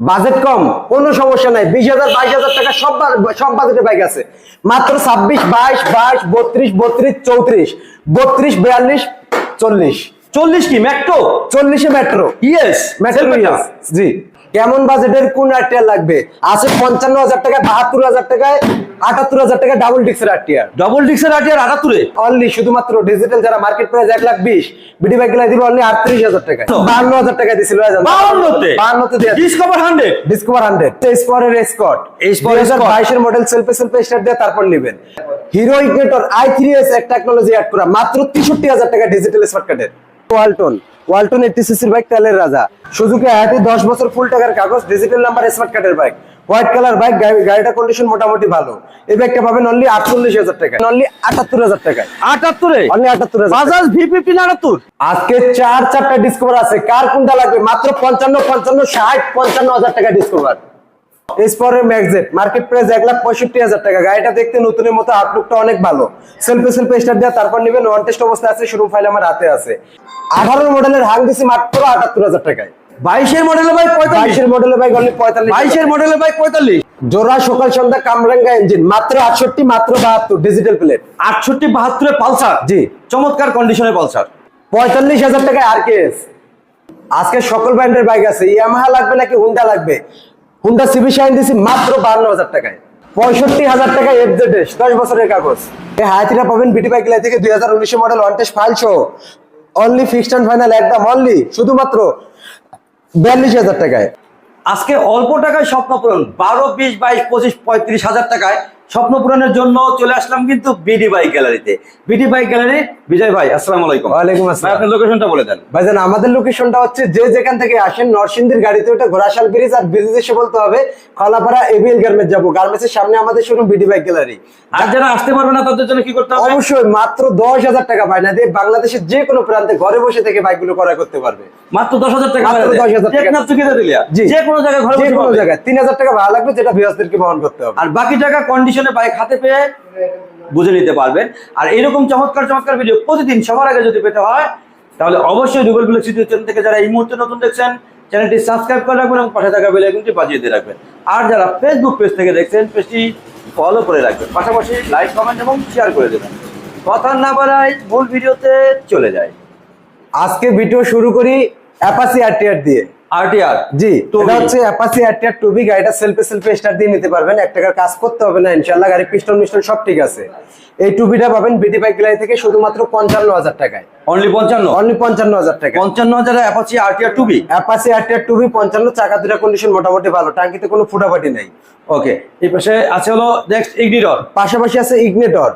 Budget কম কোনো সমস্যা নাই। বিশ হাজার বাইশ হাজার টাকা সব সব বাজেটের বাইক আছে। মাত্র ছাব্বিশ বাইশ বাইশ বত্রিশ বত্রিশ চৌত্রিশ বত্রিশ বিয়াল্লিশ চল্লিশ। চল্লিশ কি মেট্রো চল্লিশে মেট্রো ইয়েস মেট্রো জি। কেমন বাজেটের কোন আরটিআর লাগবে? আছে পঞ্চান্ন হাজার টাকায় বাহাত্তর হাজার টাকায় আটাত্তর হাজার টাকায় ডাবল ডিক্সের আরটিআর ডবল ডিক্সের আটিয়ার আটাত্তরে? অনলি শুধুমাত্র ডিজিটাল যারা মার্কেট প্রাইস এক লাখ বিশ বিডি বাইক দিবে অনলি আটত্রিশ হাজার? বাহান্ন হাজার টাকা দিছিল বাউন্নতে বাহান্নতে? ডিসকভার হান্ড্রেড ডিসকভার হান্ড্রেড স্কোয়ারের স্কট Escort, দুই হাজার Escort। বাইশের মডেল সেলফে সেলফে স্টার্ট দিয়ে তারপর নেবেন। Hero Ignitor I three S এক টেকনোলজি অ্যাড করা মাত্র তেষট্টি হাজার টাকা ডিজিটাল স্মার্ট কার্ডের ওয়ালটন এইটটি সিসির বাইক তেলের রাজা। সুজুকি আয়াতি দশ বছর ফুল টাকার কাগজ ডিজিটাল নাম্বার স্মার্ট কার্ডের বাইক হোয়াইট কালার বাইক গাড়িটা কন্ডিশন মোটামুটি ভালো। এই বাইকটা পাবেন অনলি আটচল্লিশ হাজার টাকা অনলি আটাত্তর হাজার টাকা আটাত্তরে? অনলি আটাত্তর হাজার বাজাজ ভি ফিফটিন আটাত্তর আজকে চার চারটা ডিসকভার আছে। কার কোনটা লাগবে? মাত্র পঞ্চান্ন পঞ্চান্ন ষাট পঞ্চান্ন হাজার টাকা ডিসকভার এসপরের ম্যাগজেট মার্কেট প্রাইস এক লাখ পঁয়ষট্টি হাজার টাকা। গাড়িটা দেখতে নতুনের মতো আউটলুকটা অনেক ভালো। সেলফে সেলফে স্টার্ট দেওয়া তারপর নেবেন ওয়ান টেস্ট অবস্থায় আছে শুরু ফাইল আমার হাতে আছে। আঠারো মডেলের হাং দিছি মাত্র আটাত্তর হাজার টাকায়। বাইশের মডেলের বাইক বাইশের মডেলের বাইক অনলি পঁয়তাল্লিশ বাইশের মডেলের বাইক পঁয়তাল্লিশ। জোড়া সকাল সন্ধ্যা কামরাঙ্গা ইঞ্জিন মাত্র আটষট্টি মাত্র বাহাত্তর ডিজিটাল প্লেট আটষট্টি বাহাত্তরে পালসার জি। চমৎকার কন্ডিশনের পালসার পঁয়তাল্লিশ হাজার টাকায় আর আজকে সকল ব্র্যান্ডের বাইক আছে। ইয়ামাহা লাগবে নাকি হুন্ডা লাগবে? হুন্ডা সিবি শাইন দিছি মাত্র বান্ন হাজার টাকায়। পঁয়ষট্টি হাজার টাকায় এফজেড এস দশ বছরের কাগজ। এই হায়াতিটা পাবেন বিটি বাইক থেকে দুই হাজার উনিশে model one test file show only fixed and final একদম অনলি শুধুমাত্র বিয়াল্লিশ হাজার টাকায়। আজকে অল্প টাকায় স্বপ্ন পূরণ, বারো, বিশ, বাইশ, পঁচিশ, পঁয়ত্রিশ হাজার টাকায়। স্বপ্ন পূরণের জন্য চলে আসলাম কিন্তু বিডি বাইক গ্যালারিতে। বিডি বাইক গ্যালারি বিজয় ভাই আসসালাম আলাইকুম। ওয়ালাইকুম আসসালাম। আপনার লোকেশনটা বলে দেন। ভাইজান আমাদের লোকেশনটা হচ্ছে যে যেখান থেকে আসেন নরসিংদীর গাড়িতে ওটা ঘোড়াশাল ব্রিজ আর ব্রিজ এসে বলতে হবে খলাপাড়া এবিএল গার্মেন্টস যাব। গার্মেন্টসের সামনে আমাদের শোরুম বিডি বাইক গ্যালারি। আর যারা আসতে পারবে না তাদের জন্য কি করতে হবে? অবশ্যই মাত্র দশ হাজার টাকা বায়না দিয়ে বাংলাদেশের যে কোনো প্রান্তে ঘরে বসে থেকে বাইকগুলো ক্রয় করতে পারবে। মাত্র দশ হাজার টাকা দেয়। 10,000 টাকা। যে কোনো জায়গায় ঘরে যে বসে কোনো জায়গায়। তিন হাজার টাকা ভাড়া লাগবে যেটা বহন করতে হবে। আর বাকি টাকা কন্ডিশনে বাইক হাতে পেয়ে বুঝে নিতে পারবেন। আর এরকম চমৎকার চমৎকার ভিডিও প্রতিদিন সবার আগে যদি পেতে হয়, তাহলে অবশ্যই গুগল প্লে সিটি চ্যানেল থেকে যারা এই মুহূর্তে নতুন দেখছেন, চ্যানেলটি সাবস্ক্রাইব করে রাখবেন এবং পাশে থাকা বেল আইকনটি বাজিয়ে দিয়ে রাখবেন। আর যারা ফেসবুক পেজ থেকে দেখছেন পেজটি ফলো করে রাখবেন। পাশাপাশি লাইক কমেন্ট এবং শেয়ার করে দেবেন। কথা না বাড়াই মূল ভিডিওতে চলে যায় আজকে ভিডিও শুরু করি অ্যাপাসি আরটিআর দিয়ে। আরটিআর জি। এটা হচ্ছে অ্যাপাসি আরটিআর টুবি গাড়িটা সেলফে সেলফে স্টার্ট দিয়ে নিতে পারবেন। এক টাকার কাজ করতে হবে না ইনশাল্লাহ গাড়ি পিস্টন মিস্টন সব ঠিক আছে। এই টুবিটা পাবেন বিটি বাইক গ্যালারি থেকে শুধুমাত্র পঞ্চান্ন হাজার টাকায়। অনলি পঞ্চান্ন? অনলি পঞ্চান্ন হাজার টাকা পঞ্চান্ন হাজারে অ্যাপাচি আরটিআর টুবি অ্যাপাসি আরটিআর টুবি পঞ্চান্ন চাকা দুটা কন্ডিশন মোটামুটি ভালো টাঙ্কিতে কোনো ফুটাফাটি নেই। ওকে এই পাশে আছে হলো নেক্সট ইগনিটর পাশাপাশি আছে ইগনেটর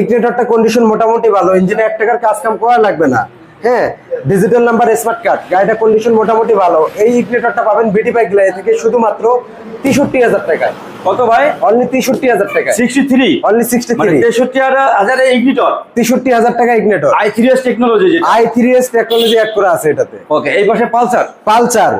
ইগনেটরটা কন্ডিশন মোটামুটি ভালো ইঞ্জিনে এক টাকার কাজ কাম করা লাগবে না। হ্যাঁ ডিজিটাল নাম্বার স্মার্ট কার্ড গাড়িটা কন্ডিশন মোটামুটি ভালো। এই ইগনেটরটা পাবেন বিটি বাইক গ্যালারি থেকে শুধুমাত্র তেষট্টি হাজার টাকায়। কত ভাই? অনলি তেষট্টি হাজার টাকায়। সিক্সটি থ্রি অনলি সিক্সটি মানে থ্রি তেষট্টি হাজার ইগনিটর তেষট্টি হাজার টাকা Ignitor I three S technology I three S technology add করা আছে এটাতে। ওকে এই পাশে পালসার? Pulsar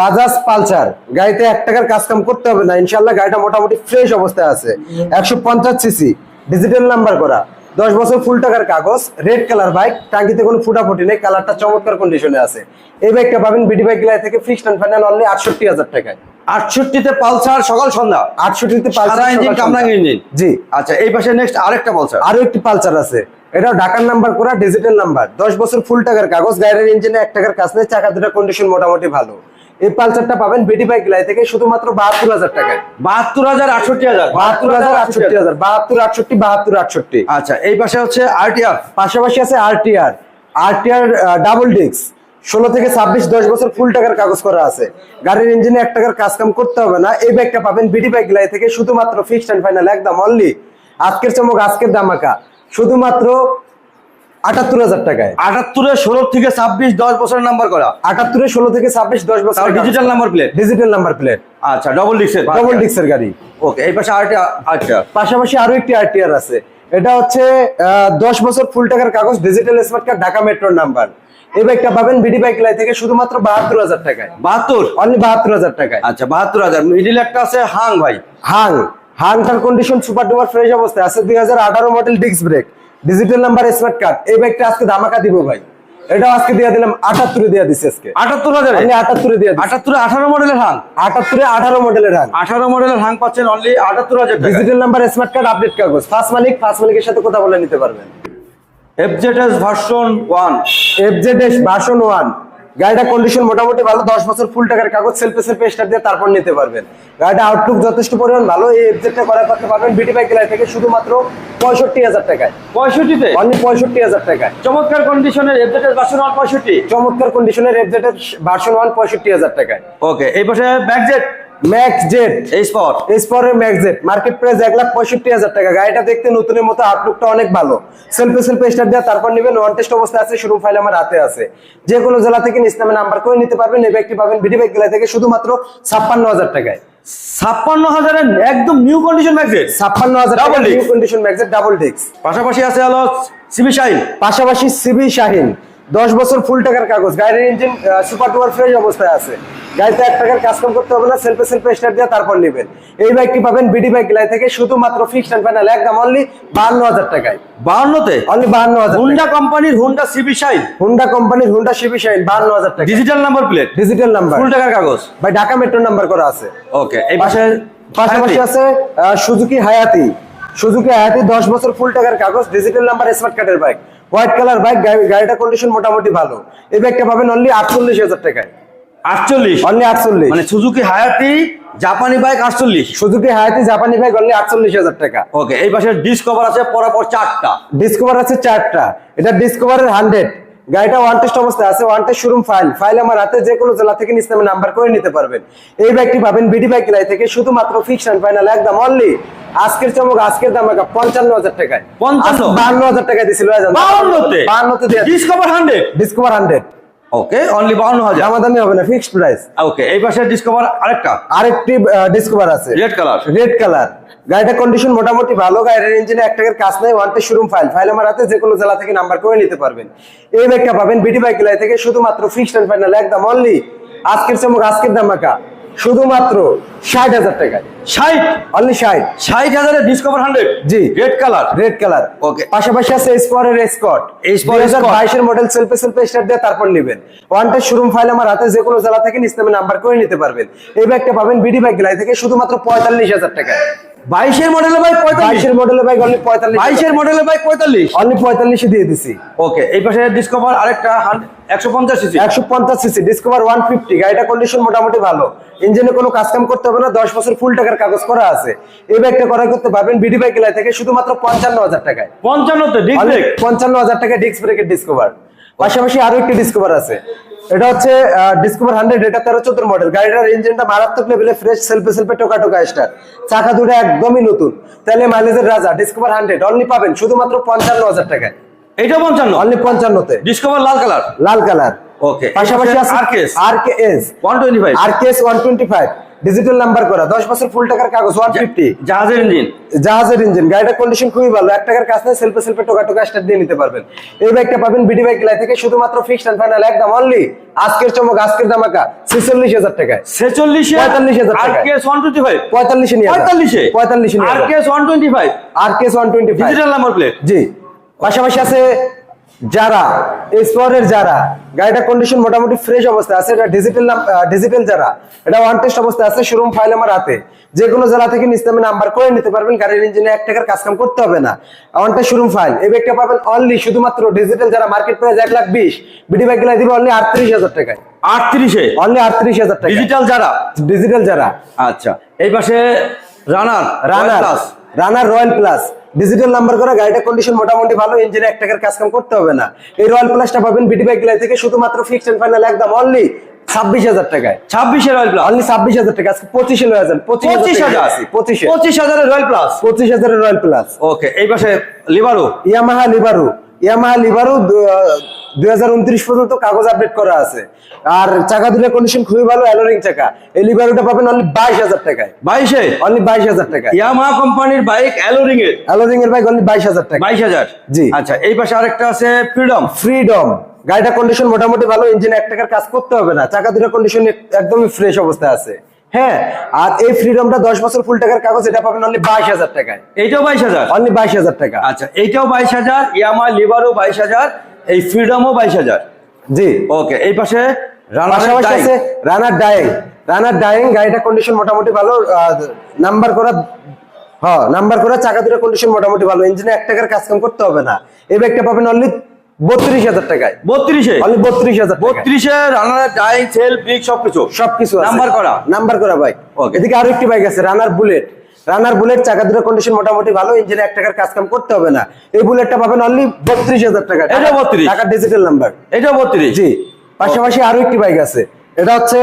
Bajaj Pulsar. গাড়িতে এক টাকার কাজ কাম করতে হবে না ইনশাল্লাহ গাড়িটা মোটামুটি ফ্রেশ অবস্থায় আছে। একশো পঞ্চাশ সিসি ডিজিটাল নাম্বার করা। দশ বছর ফুল টাকার কাগজ রেড কালার বাইক টাঙ্কিতে কোনো ফুটাফুটি নেই কালারটা চমৎকার কন্ডিশনে আছে। এই বাইকটা পাবেন বিডি বাইক গ্যালারি থেকে ফিক্সড অ্যান্ড ফাইনাল অনলি আটষট্টি হাজার টাকায়। আটষট্টিতে পালসার সকাল সন্ধ্যা। আটষট্টিতে পালসার ইঞ্জিন কামরাং ইঞ্জিন জি। আচ্ছা এই পাশে নেক্সট আরেকটা পালসার। আরও একটি পালসার আছে। এটাও ঢাকার নাম্বার করা ডিজিটাল নাম্বার দশ বছর ফুল টাকার কাগজ গাড়ির ইঞ্জিনে এক টাকার কাজ নেই চাকা দুটা কন্ডিশন মোটামুটি ভালো। এই পালসারটা পাবেন বিডি বাইক গ্যালারি থেকে শুধুমাত্র বাহাত্তর হাজার টাকায়। বাহাত্তর হাজার আটষট্টি হাজার। বাহাত্তর হাজার আটষট্টি হাজার। বাহাত্তর আটষট্টি বাহাত্তর আটষট্টি। আচ্ছা এই পাশে হচ্ছে আরটিআর পাশাপাশি আছে আরটিআর আরটিআর ডাবল ডিক্স ষোলো থেকে ছাব্বিশ দশ বছর ফুল টাকার কাগজ করা আছে। গাড়ির ইঞ্জিনে এক টাকার কাজ কাম করতে হবে না। এই ব্যাগটা পাবেন বিডি বাইক গ্যালারি থেকে শুধুমাত্র ফিক্সড অ্যান্ড ফাইনাল একদম অনলি আজকের চমক আজকের দামাকা শুধুমাত্র আটাত্তর হাজার টাকায়। আটাত্তরে ষোলো থেকে ছাব্বিশ দশ বছরের নাম্বার করা। আটাত্তরে ষোলো থেকে ছাব্বিশ দশ বছর digital number plate digital number plate আচ্ছা ডবল ডিক্সের ডবল ডিক্সের গাড়ি। ওকে এই পাশে আরটিআর আচ্ছা। পাশাপাশি আরও একটি আরটিআর আছে। এটা হচ্ছে দশ বছর ফুল টাকার কাগজ ডিজিটাল স্মার্ট কার্ড ঢাকা মেট্রোর নাম্বার এই বাইকটা পাবেন বিডি বাইক লাই থেকে শুধুমাত্র বাহাত্তর হাজার টাকায়। বাহাত্তর? অনলি বাহাত্তর হাজার টাকায়। আচ্ছা বাহাত্তর হাজার। মিডিল একটা আছে হাং ভাই। হাং হাংটার কন্ডিশন সুপার ডুপার ফ্রেশ অবস্থায় আছে দুই হাজার আঠারো model disc brake digital number smart card এই বাইকটা আজকে ধামাকা দিব ভাই। এটা আজকে দিয়ে দিলাম আটাত্তরে দিয়ে দিচ্ছি আজকে। আটাত্তর হাজার? অনলি আটাত্তরে দিয়ে আটাত্তরে আঠারো মডেলের হাং আটাত্তরে আঠারো মডেলের হাং আঠারো মডেলের হাং পাচ্ছেন অনলি আটাত্তর হাজার digital number smart card update কাগজ। ফার্স্ট মালিক ফার্স্ট মালিকের সাথে কথা বলে নিতে পারবেন। FZS version one FZS version one গাড়িটা কন্ডিশন মোটামুটি ভালো দশ বছর ফুল টাকার কাগজ সেলফে সেলফে স্টার্ট দিয়ে তারপর নিতে পারবেন। গাড়িটা আউটলুক যথেষ্ট পরিমাণ ভালো এই এফজেডটা করা করতে পারবেন বিটি বাইক কেলার থেকে শুধুমাত্র পঁয়ষট্টি হাজার টাকায়। পঁয়ষট্টিতে? অনলি পঁয়ষট্টি হাজার টাকায়। চমৎকার কন্ডিশনের এফজেডএস ভার্সন ওয়ান পঁয়ষট্টি? চমৎকার কন্ডিশনের এফজেড ভার্সন ওয়ান পঁয়ষট্টি হাজার টাকায়। ওকে এই পাশে ব্যাকজেট ম্যাক্স জেড এই স্পট এসপরে ম্যাগজেট মার্কেট প্রাইস এক লাখ পঁয়ষট্টি হাজার টাকা। গাড়িটা দেখতে নতুনের মতো আউটলুকটা অনেক ভালো। সেলফে সেলফে স্টার্ট দেওয়া তারপর নেবেন ওয়ান টেস্ট অবস্থা আছে শুরু ফাইল আমার হাতে আছে। যে কোনো জেলা থেকে নাম্বার করে নিতে পারবেন এই ব্যাগটি পাবেন বিডি ব্যাগ জেলা থেকে শুধুমাত্র ছাপ্পান্ন হাজার টাকায়। ছাপ্পান্ন হাজারের একদম নিউ কন্ডিশন ছাপ্পান্ন হাজার নিউ কন্ডিশন ম্যাগজেট ডাবল ডিস্ক পাশাপাশি আছে হলো সিবি শাইন পাশাপাশি সিবি শাহিন। দশ বছর ফুল টাকার কাগজ। গাড়ির ইঞ্জিন সুপার টুপার ফ্রেশ অবস্থায় আছে। গাড়িতে এক টাকার কাজ কাম করতে হবে না সেলফে সেলফে স্টার্ট দিয়ে তারপর নেবেন। এই বাইকটি পাবেন বিডি বাইক গেলাই থেকে শুধুমাত্র ফিক্সড অ্যান্ড ফাইনাল একদম অনলি বাহান্ন হাজার টাকায়। বাহান্নতে? অনলি বাহান্ন হাজার হুন্ডা কোম্পানির হুন্ডা সিবি শাইন হুন্ডা কোম্পানির হুন্ডা সিবি শাইন বাহান্ন হাজার টাকা digital number plate digital number full টাকার কাগজ? ভাই ঢাকা মেট্রো নাম্বার করা আছে। ওকে এই পাশে পাশাপাশি আছে সুজুকি হায়াতি সুজুকি হায়াতি দশ বছর ফুল টাকার কাগজ ডিজিটাল নাম্বার স্মার্ট কার্ডের বাইক হোয়াইট কালার বাইক গাড়িটা কন্ডিশন মোটামুটি ভালো। এই বাইকটা পাবেন অনলি আটচল্লিশ হাজার টাকায়। আটচল্লিশ? অনলি আটচল্লিশ। মানে সুজুকি হায়াতি জাপানি বাইক আটচল্লিশ? সুজুকি হায়াতি জাপানি বাইক অনলি আটচল্লিশ হাজার টাকা। ওকে এই পাশে ডিসকভার আছে পরাপর চারটা। ডিসকভার আছে চারটা। এটা ডিসকভারের হান্ড্রেড গাড়িটা ওয়ান টেস্ট অবস্থায় আছে one test showroom file file আমার হাতে যে কোনো জেলা থেকে নিচে নাম্বার করে নিতে পারবেন। এই ব্যাগটি পাবেন বিডি ব্যাগ কিলাই থেকে শুধুমাত্র ফিক্সড ফাইনাল একদম অনলি আজকের চমক আজকের দাম একা পঞ্চান্ন হাজার টাকায়। 55? বান্ন হাজার টাকায় দিয়েছিল বাহান্নতে বাহান্নতে Discover hundred Discover hundred okay only বাহান্ন হাজার। দামাদামি হবে না ফিক্সড প্রাইস ওকে এই পাশে ডিসকভার আরেকটা। আরেকটি ডিসকভার আছে। রেড কালার রেড কালার গাড়িটা কন্ডিশন মোটামুটি ভালো গাড়ির ইঞ্জিনে এক টাকার কাজ নাই ওয়ান শোরুম ফাইল ফাইল আমার হাতে যে কোনো জেলা থেকে নাম্বার করে নিতে পারবেন। এই বাইকটা পাবেন বিটি বাইক থেকে শুধুমাত্র ফিক্সড অ্যান্ড ফাইনাল একদম অনলি আজকের চমক আজকের দামাকা শুধুমাত্র ষাট হাজার টাকায়। ষাট? অনলি ষাট। ষাট হাজারের ডিসকভার হান্ড্রেড জি। Red colour red colour Okay. পাশাপাশি আছে স্পরের স্কট Escort। বাইশের মডেল সেলফে সেলফে স্টার্ট দিয়ে তারপর নেবেন। ওয়ান টেস্ট শোরুম ফাইল আমার হাতে যে কোনো জেলা থেকে ইসলামে নাম্বার করে নিতে পারবেন। এই ব্যাগটা পাবেন বিডি ব্যাগ লাই থেকে শুধুমাত্র পঁয়তাল্লিশ হাজার টাকায়। বাইশের মডেলের বাইক পঁয়তাল্লিশ? বাইশের মডেলের বাইক অনলি পঁয়তাল্লিশ বাইশের মডেলের বাইক পঁয়তাল্লিশ? অনলি পঁয়তাল্লিশে দিয়ে দিছি। ওকে এই পাশে ডিসকভার আরেকটা সিসি সিসি ডিসকভার গাড়িটা কন্ডিশন মোটামুটি ভালো। ইঞ্জিনে কোনো কাজ কাম করতে হবে না দশ বছর ফুল টাকার কাগজ করা আছে। এই বাইকটা করা করতে পারবেন বিডি বাইক লাই থেকে শুধুমাত্র পঞ্চান্ন হাজার টাকায়। পঞ্চান্নতে ডিস্ক ব্রেক পঞ্চান্ন হাজার ডিস্ক ব্রেকের ডিসকভার পাশাপাশি আরও একটি ডিসকভার আছে। এটা হচ্ছে ডিসকভার হান্ড্রেড এটা তেরো চোদ্দ মডেল গাড়িটার ইঞ্জিনটা মারাত্মক লেভেলে ফ্রেশ সেলফে সেলফে টোকা টোকা স্টার চাকা দুটো একদমই নতুন। তাহলে মাইলেজের রাজা ডিসকভার হান্ড্রেড অনলি পাবেন শুধুমাত্র পঞ্চান্ন হাজার টাকায়। এইটা পঞ্চান্ন। অনলি পঞ্চান্নতে। ডিসকভার লাল কালার? লাল কালার। Okay. পাশাপাশি আছে RKS R K S one twenty five R K S one twenty five digital number করা দশ বছর ফুল টাকার কাগজ ওয়ান ফিফটি জাহাজের ইঞ্জিন জাহাজের ইঞ্জিন গাড়িটার কন্ডিশন খুবই ভালো। এক টাকার কাজ নেই সেলফে সেলফে টোকা টোকা স্টার্ট দিয়ে নিতে পারবেন। এই বাইকটা পাবেন বিডি বাইক লাই থেকে শুধুমাত্র ফিক্সড অ্যান্ড ফাইনাল একদম অনলি আজকের চমক আজকের দামাকা ছেচল্লিশ হাজার টাকায়। ছেচল্লিশে 45,000 আর টাকা। পঁয়তাল্লিশে নিয়ে পঁয়তাল্লিশে? পঁয়তাল্লিশে R K one twenty five R K S one twenty digital number plate জি। পাশাপাশি আছে যারা এক্সপ্লোরের যারা গাড়িটা কন্ডিশন মোটামুটি ফ্রেশ অবস্থায় আছে এটা ডিজিটাল ডিজিটাল যারা এটা ওয়ান টেস্ট অবস্থায় আছে শোরুম ফাইল আমার হাতে যে কোনো জেলা থেকে নিস্তামে নাম্বার করে নিতে পারবেন গাড়ির ইঞ্জিনে এক টাকার কাজ কাম করতে হবে না। ওয়ান টেস্ট শোরুম ফাইল এই ব্যাগটা পাবেন অনলি শুধুমাত্র ডিজিটাল যারা মার্কেট প্রাইস এক লাখ বিশ বিডি ব্যাগ গেলে দিবে অনলি আটত্রিশ হাজার টাকায়। আটত্রিশে? অনলি আটত্রিশ হাজার টাকা ডিজিটাল যারা? ডিজিটাল যারা। আচ্ছা এই পাশে Runner Runner Runner Royal plus digital number করা গাড়িটা কন্ডিশন মোটামুটি ভালো ইঞ্জিনে এক টাকার কাজ কাম করতে হবে না। এই রয়্যাল প্লাসটা পাবেন বিটি বাইক গিলাই থেকে শুধুমাত্র ফিক্সড এন্ড ফাইনাল একদম অনলি ছাব্বিশ হাজার টাকায়। ছাব্বিশে রয়্যাল প্লাস অনলি ছাব্বিশ হাজার টাকা আজকে পঁচিশে রয়্যাল যান পঁচিশ হাজার? পঁচিশে। পঁচিশ হাজারের রয়্যাল প্লাস পঁচিশ হাজারের রয়্যাল প্লাস ওকে এই পাশে লিবারু ইয়ামাহা লিবারু ইয়ামাহা লিবারু দুই হাজার উনত্রিশ পর্যন্ত কাগজ আপডেট করা আছে। আর চাকা দুটোর কন্ডিশন খুবই ভালো অ্যালোরিং চাকা। এই পাবেন অনলি বাইশ হাজার টাকায়। বাইশে? অনলি বাইশ হাজার টাকায়। ইয়ামাহা কোম্পানির বাইক অ্যালোরিং এর? অ্যালোরিং এর বাইক অনলি বাইশ হাজার টাকা বাইশ হাজার? জি। আচ্ছা এই পাশে আরেকটা আছে ফ্রিডম ফ্রিডম গাড়িটা কন্ডিশন মোটামুটি ভালো ইঞ্জিন এক টাকার কাজ করতে হবে না। চাকা দুটো কন্ডিশন একদমই ফ্রেশ অবস্থায় আছে। হ্যাঁ আর এই ফ্রিডমটা দশ বছর ফুল টাকার কাগজ এটা পাবেন অনলি বাইশ হাজার টাকায়। এইটাও বাইশ হাজার? অনলি বাইশ হাজার টাকা। আচ্ছা এইটাও বাইশ হাজার ইয়ামা লিবারও বাইশ হাজার এই ফ্রিডমও বাইশ হাজার। জি। ওকে এই পাশে রানার পাশাপাশি আছে রানার ডাইং রানার ডাইং গাড়িটার কন্ডিশন মোটামুটি ভালো নাম্বার করা হ্যাঁ নাম্বার করা চাকা দুটো কন্ডিশন মোটামুটি ভালো। ইঞ্জিনে এক টাকার কাজ কাম করতে হবে না। এই ব্যাগটা পাবেন অনলি বত্রিশ হাজার টাকায়। বত্রিশে? হাজার বত্রিশ বত্রিশে রানার ডাইং সেল ব্রিক সবকিছু? সবকিছু নাম্বার করা? নাম্বার করা বাইক. এদিকে আরও একটি বাইক আছে রানার বুলেট রানার বুলেট চাকা দুটো কন্ডিশন মোটামুটি ভালো ইঞ্জিনে এক টাকার কাজ কাম করতে হবে না। এই বুলেটটা পাবেন অনলি বত্রিশ হাজার টাকা। এটা 32? টাকা ডিজিটাল নাম্বার এটা বত্রিশ? জি। পাশাপাশি আরও একটি বাইক আছে। এটা হচ্ছে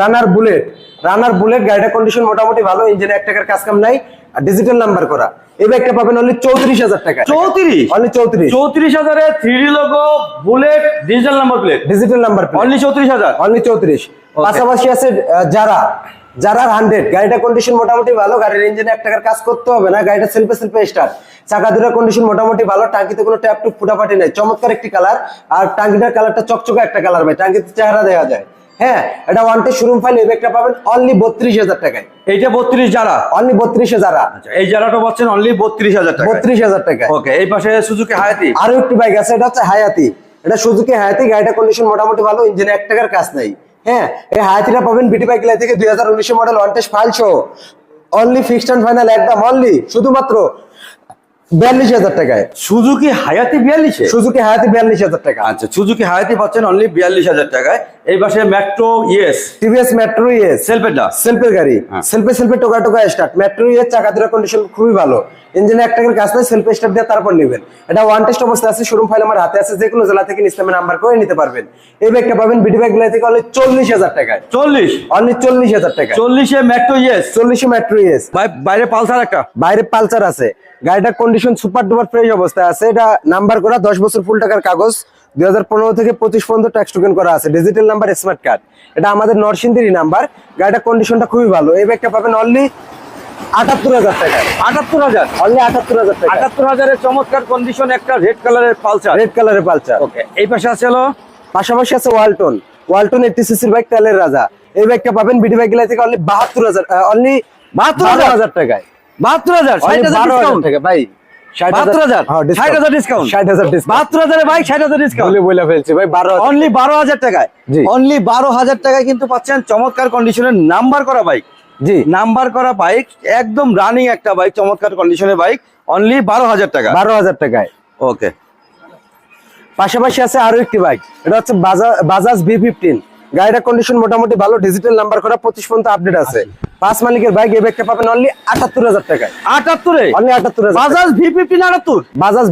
রানার বুলেট রানার বুলেট গাড়িটার কন্ডিশন মোটামুটি ভালো ইঞ্জিনে এক টাকার কাজ কাম নাই আর ডিজিটাল নাম্বার করা। এই বাইকটা পাবেন অনলি চৌত্রিশ হাজার টাকা। চৌত্রিশ? অনলি চৌত্রিশ। চৌত্রিশ হাজারে three logo bullet digital number plate digital number plate only চৌত্রিশ হাজার? অনলি চৌত্রিশ। পাশাপাশি আছে যারা যারা হান্ড্রেড গাড়িটা কন্ডিশন মোটামুটি ভালো গাড়ির ইঞ্জিনে এক টাকার কাজ করতে হবে না গাড়িটা সেলফে সেলফে স্টার্ট চাকা দুটার কন্ডিশন মোটামুটি ভালো টাঙ্কিতে কোনো ট্যাপ টুপ ফুটাফাটি নেই। চমৎকার একটি কালার আর টাঙ্কিটার কালারটা চকচকে একটা কালার ভাই টাঙ্কিতে চেহারা দেওয়া যায়। হ্যাঁ এটা ওয়ান টে শোরুম ফাইল এই ব্যাগটা পাবেন অনলি বত্রিশ হাজার টাকায়। এইটা বত্রিশ যারা অনলি বত্রিশে যারা আচ্ছা এই যারাটা পাচ্ছেন অনলি বত্রিশ হাজার টাকা বত্রিশ হাজার টাকায়। ওকে এই পাশে সুজুকি হায়াতি আরও একটি বাইক আছে এটা হচ্ছে হায়াতি এটা সুজুকি হায়াতি গাড়িটা কন্ডিশন মোটামুটি ভালো ইঞ্জিনে এক টাকার কাজ নাই। হ্যাঁ এই হায়াতিটা পাবেন বিটি বাইক লাই থেকে দুই হাজার উনিশে model one test file show only fixed and final একদম অনলি শুধুমাত্র বিয়াল্লিশ হাজার টাকায়। সুজুকি হায়াতি বিয়াল্লিশে? সুজুকি হায়াতি বিয়াল্লিশ হাজার টাকা। আচ্ছা সুজুকি হায়াতি পাচ্ছেন অনলি বিয়াল্লিশ হাজার টাকায়। এই পাশে Metro ES TVS Metro ES সেলফেরটা সেলফের গাড়ি। হ্যাঁ। সেলফে সেলফে টোকা টোকা স্টার্ট মেট্রো ইএস চাকা কন্ডিশন খুবই ভালো। ইঞ্জিনে এক টাকার কাজ সেলফে স্টার্ট দিয়ে তারপর নেবেন। এটা ওয়ান টেস্ট অবস্থা আছে শোরুম ফাইল আমার হাতে আছে যে কোনো জেলা থেকে নাম্বার করে নিতে পারবেন। এই ব্যাগটা পাবেন বিটি ব্যাগ থেকে অনলি চল্লিশ হাজার টাকায়। চল্লিশ? অনলি চল্লিশ হাজার টাকা চল্লিশে মেট্রো ইয়েস চল্লিশে মেট্রো ইএস বাইরে পালসার একটা? বাইরে পালচার আছে। গাড়িটার কন্ডিশন সুপার ডুপার ফ্রেশ অবস্থায় আছে। এটা নাম্বার করা দশ বছর ফুল টাকার কাগজ। দুই হাজার পনেরো থেকে পঁচিশ পর্যন্ত ট্যাক্স টোকেন করা আছে। ডিজিটাল নাম্বার স্মার্ট কার্ড এটা আমাদের নরসিংদীরই নাম্বার গাড়িটার কন্ডিশনটা খুবই ভালো। এই ব্যাগটা পাবেন অনলি আটাত্তর হাজার টাকায় আটাত্তর হাজার? অনলি আটাত্তর হাজার টাকা। আটাত্তর হাজারের চমৎকার কন্ডিশন একটা রেড কালারের পালসার। রেড কালারের পালচার ওকে এই পাশে আছে হলো? পাশাপাশি আছে ওয়ালটন ওয়ালটন এইটি সিসির বাইক তেলের রাজা। এই ব্যাগটা পাবেন বিডি বাইক থেকে অনলি বাহাত্তর হাজার অনলি বাহাত্তর হাজার? টাকায়। বাহাত্তর হাজার? ষাট Only হাজার 12,000 ডিসকাউন্ট টাকা ভাই হ্যাঁ, কিন্তু পাচ্ছেন চমৎকার কন্ডিশনের নাম্বার করা বাইক জি। নাম্বার করা বাইক একদম রানিং একটা বাইক চমৎকার কন্ডিশনের বাইক অনলি বারো হাজার টাকা। বারো হাজার টাকায়। ওকে পাশাপাশি আছে আরও একটি বাইক এটা হচ্ছে বাজা- বাজাজ বি ফিফটিন গাড়িটার কন্ডিশন মোটামুটি ভালো ডিজিটাল নাম্বার করা পঁচিশ পর্যন্ত আপডেট আছে। পাঁচ মালিকের বাইক এই ব্যাগটা পাবেন অনলি আটাত্তর হাজার টাকায়। আটাত্তরে? অনলি আটাত্তর বাজাজ আটাত্তর? বাজাজ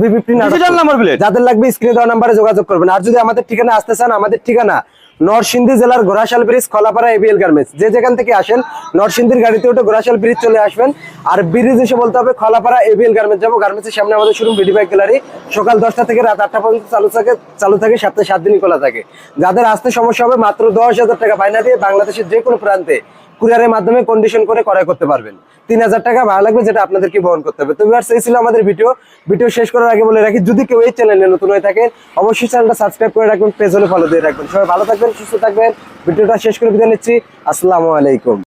number যাদের লাগবে স্ক্রিনে দেওয়া নাম্বারে যোগাযোগ করবেন। আর যদি আমাদের ঠিকানা আসতে চান আমাদের ঠিকানা নরসিংদী জেলার Ghorashal bridge Khalapara ABL garments যে যেখান থেকে আসেন নরসিংদীর গাড়িতে উঠে ঘোড়াশাল ব্রিজ চলে আসবেন। আর ব্রিজ এসে বলতে হবে খলাপাড়া এবিএল গার্মেন্টস যাব। গার্মেন্টসের সামনে আমাদের বিডি বাইক গ্যালারি সকাল দশটা থেকে রাত আটটা পর্যন্ত চালু থাকে চালু থাকে সপ্তাহে সাত দিনই খোলা থাকে। যাদের আসতে সমস্যা হবে মাত্র দশ হাজার টাকা বাইনা দিয়ে বাংলাদেশের যে কোনো প্রান্তে কুরিয়ারের মাধ্যমে কন্ডিশন করে ক্রয় করতে পারবেন। তিন হাজার টাকা ভাড়া লাগবে যেটা আপনাদেরকে বহন করতে হবে। তো এই ছিল আমাদের ভিডিও ভিডিও শেষ করার আগে বলে রাখি, যদি কেউ এই চ্যানেলে নতুন হয়ে থাকেন, অবশ্যই চ্যানেলটা সাবস্ক্রাইব করে রাখবেন পেজ হলে ফলো দিয়ে রাখবেন। সবাই ভালো থাকবেন, সুস্থ থাকবেন। ভিডিওটা শেষ করে বিদায় নিচ্ছি। আসসালামু আলাইকুম।